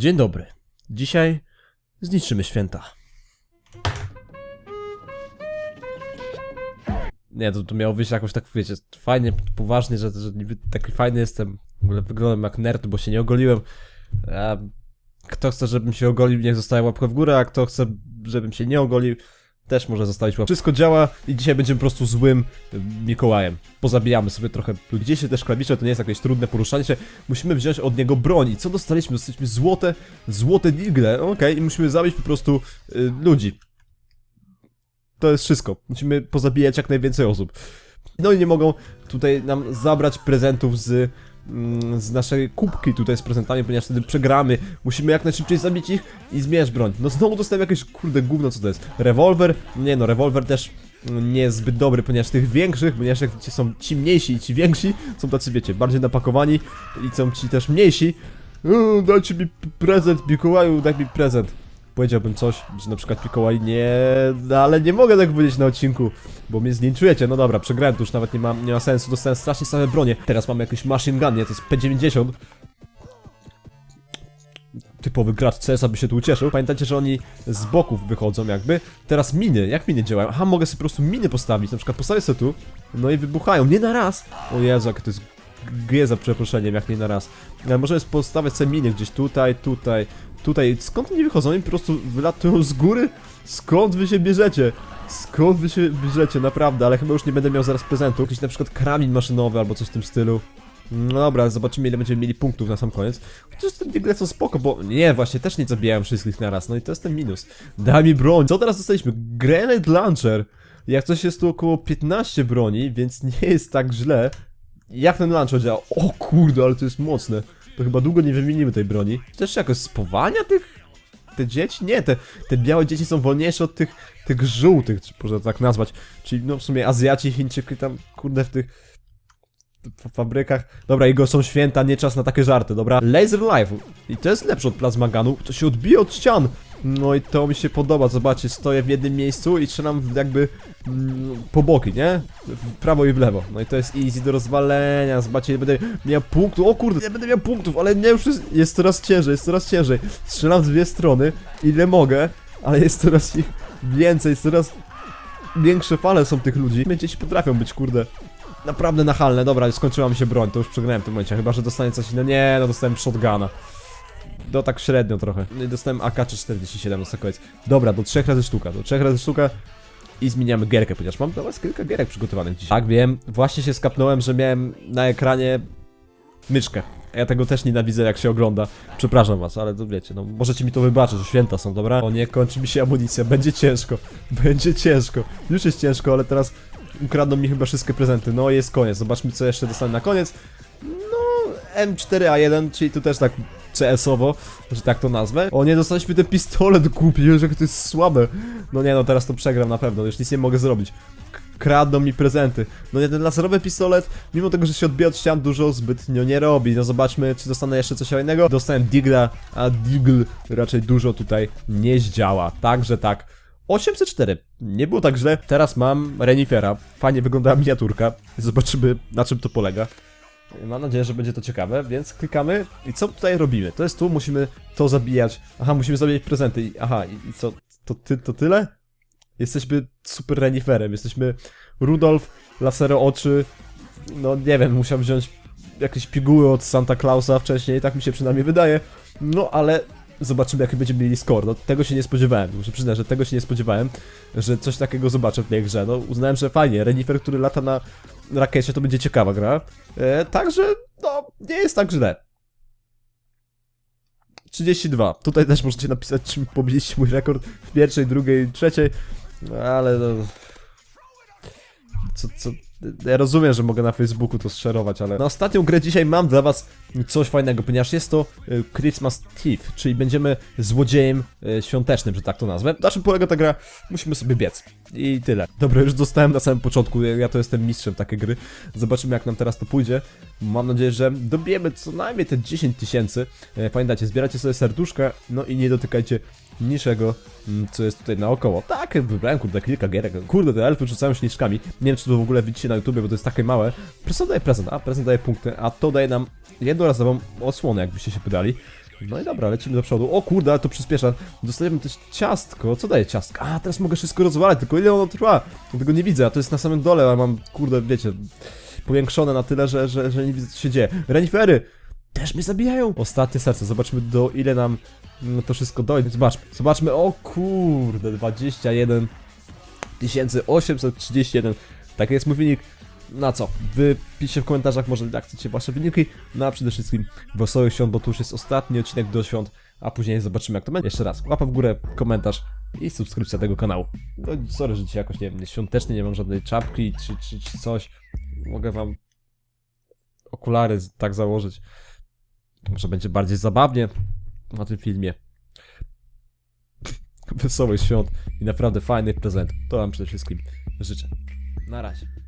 Dzień dobry. Dzisiaj zniszczymy święta. Nie, to, to miało wyjść jakoś tak, wiecie, fajnie, poważnie, że, że niby taki fajny jestem. W ogóle wyglądam jak nerd, bo się nie ogoliłem. A kto chce, żebym się ogolił, niech zostaje łapkę w górę, a kto chce, żebym się nie ogolił, też może zostawić łapkę. Wszystko działa i dzisiaj będziemy po prostu złym y, Mikołajem. Pozabijamy sobie trochę. Gdzie się też klawisze, to nie jest jakieś trudne poruszanie się. Musimy wziąć od niego broń. I co dostaliśmy? Dostaliśmy złote, złote digle, okej, i musimy zabić po prostu y, ludzi. To jest wszystko. Musimy pozabijać jak najwięcej osób. No i nie mogą tutaj nam zabrać prezentów z, z naszej kubki tutaj z prezentami, ponieważ wtedy przegramy. Musimy jak najszybciej zabić ich i zmierz broń. No znowu dostałem jakieś kurde gówno, co to jest? Rewolwer? Nie no, rewolwer też mm, nie jest zbyt dobry, ponieważ tych większych, ponieważ jak są ci mniejsi i ci więksi, są tacy wiecie, bardziej napakowani i są ci też mniejsi. Eee, dajcie mi prezent, Mikołaju, daj mi prezent. Powiedziałbym coś, że na przykład Mikołaj nie... no, ale nie mogę tak powiedzieć na odcinku, bo mnie zlinczujecie. No dobra, przegrałem, to już nawet nie ma, nie ma sensu, dostałem strasznie same bronie. Teraz mamy jakiś machine gun, nie? To jest P90. Typowy gracz CS by się tu ucieszył. Pamiętajcie, że oni z boków wychodzą jakby. Teraz miny, jak miny działają? Aha, mogę sobie po prostu miny postawić, na przykład postawię sobie tu, no i wybuchają, nie na raz. O Jezu, jak to jest G za przeproszeniem, jak nie na raz. Ale możemy postawiać sobie miny gdzieś tutaj, tutaj, tutaj. Skąd oni wychodzą? Oni po prostu wylatują z góry? Skąd wy się bierzecie? Skąd wy się bierzecie, naprawdę, ale chyba już nie będę miał zaraz prezentu. Jakiś na przykład karabin maszynowy albo coś w tym stylu. No dobra, zobaczymy ile będziemy mieli punktów na sam koniec. Chociaż te digle są spoko, bo nie, właśnie też nie zabijałem wszystkich naraz, no i to jest ten minus. Daj mi broń. Co teraz dostaliśmy? Grenade Launcher. Jak coś jest tu około 15 broni, więc nie jest tak źle. Jak ten launcher działa? O kurde, ale to jest mocne. To chyba długo nie wymienimy tej broni. Też jakoś spowania tych... Te dzieci? Nie, te, te białe dzieci są wolniejsze od tych, tych żółtych, czy można tak nazwać. Czyli no w sumie Azjaci, Chińczyki tam, kurde, w tych w fabrykach. Dobra, jego są święta, nie czas na takie żarty, dobra? Laser Life. I to jest lepsze od plazmaganu. To się odbije od ścian. No i to mi się podoba, zobaczcie, stoję w jednym miejscu i strzelam jakby mm, po boki, nie? W prawo i w lewo. No i to jest easy do rozwalenia, zobaczcie, nie będę miał punktów, o kurde, nie będę miał punktów, ale nie już jest, jest coraz ciężej, jest coraz ciężej. Strzelam w dwie strony, ile mogę, ale jest coraz więcej, jest coraz większe fale są tych ludzi. Dzieci potrafią być, kurde, naprawdę nachalne. Dobra, skończyła mi się broń, to już przegrałem w tym momencie. Chyba, że dostanie coś innego. Nie, no dostałem shotguna. No tak średnio trochę. No i dostałem AK-47 na sam koniec. Dobra, do trzech razy sztuka, do trzech razy sztuka. I zmieniamy gierkę, ponieważ mam dla was kilka gierek przygotowanych dzisiaj. Tak, wiem, właśnie się skapnąłem, że miałem na ekranie myczkę. Ja tego też nienawidzę, jak się ogląda. Przepraszam was, ale to wiecie, no możecie mi to wybaczyć, że święta są, dobra? O nie, kończy mi się amunicja, będzie ciężko, będzie ciężko. Już jest ciężko, ale teraz ukradną mi chyba wszystkie prezenty. No jest koniec, zobaczmy co jeszcze dostanę na koniec. No, M4A1, czyli tu też tak CS-owo, że tak to nazwę. O nie, dostaliśmy ten pistolet głupi, już jak to jest słabe. No nie no, teraz to przegram na pewno, już nic nie mogę zrobić. Kradną mi prezenty. No nie, ten laserowy pistolet, mimo tego, że się odbija od ścian, dużo zbytnio nie robi. No zobaczmy, czy dostanę jeszcze coś innego. Dostałem Digla, a Digl raczej dużo tutaj nie zdziała. Także tak. 804. Nie było tak źle. Teraz mam Renifera. Fajnie wygląda miniaturka. Zobaczymy, na czym to polega. Mam nadzieję, że będzie to ciekawe, więc klikamy. I co tutaj robimy? To jest tu, musimy to zabijać. Aha, musimy zabijać prezenty. I- Aha, i, i co? To, ty, to tyle? Jesteśmy super reniferem. Jesteśmy Rudolf, lasero oczy. No nie wiem, musiał wziąć jakieś piguły od Santa Clausa wcześniej, tak mi się przynajmniej wydaje. No ale zobaczymy jaki będziemy mieli score. No tego się nie spodziewałem. Muszę przyznać, że tego się nie spodziewałem, że coś takiego zobaczę w tej grze. No uznałem, że fajnie. Renifer, który lata na rakiecie, to będzie ciekawa gra. E, także, no, nie jest tak źle. 32. Tutaj też możecie napisać, czym pobiliście mój rekord w pierwszej, drugiej, trzeciej. Ale no... Co, co... Ja rozumiem, że mogę na Facebooku to szerować, ale na ostatnią grę dzisiaj mam dla was coś fajnego, ponieważ jest to y, Christmas Thief, czyli będziemy złodziejem y, świątecznym, że tak to nazwę. Na czym polega ta gra? Musimy sobie biec. I tyle. Dobra, już dostałem na samym początku, ja ja to jestem mistrzem takiej gry. Zobaczymy jak nam teraz to pójdzie. Mam nadzieję, że dobijemy co najmniej te 10 tysięcy. E, Pamiętajcie, zbieracie sobie serduszka, no i nie dotykajcie niczego, mm, co jest tutaj naokoło. Tak, wybrałem kurde kilka gierek. Kurde, te elfy rzucają śnieżkami. Nie wiem, czy to w ogóle widzicie na YouTubie, bo to jest takie małe. Prezent daje prezent, a prezent daje punkty, a to daje nam jednorazową osłonę, jakbyście się pytali. No i dobra, lecimy do przodu. O kurde, ale to przyspiesza. Dostajemy też ciastko. Co daje ciastko? A, teraz mogę wszystko rozwalać, tylko ile ono trwa? Tego nie widzę, a to jest na samym dole, a mam, kurde, wiecie, powiększone na tyle, że, że, że nie widzę, co się dzieje. Renifery! Też mnie zabijają! Ostatnie serce, zobaczmy do ile nam no, to wszystko dojdzie. Zobaczmy, zobaczmy, o kurde, 21 831. Taki jest mój wynik. Na co? Wy piszcie w komentarzach może jak chcecie wasze wyniki. No a przede wszystkim wesołych świąt, bo to już jest ostatni odcinek do świąt, a później zobaczymy jak to będzie. Jeszcze raz, łapa w górę, komentarz i subskrypcja tego kanału. No sorry, że dzisiaj jakoś nie wiem, świątecznie nie mam żadnej czapki czy, czy, czy coś. Mogę wam okulary tak założyć. Może będzie bardziej zabawnie na tym filmie. Wesołych świąt i naprawdę fajnych prezentów. To wam przede wszystkim życzę. Na razie.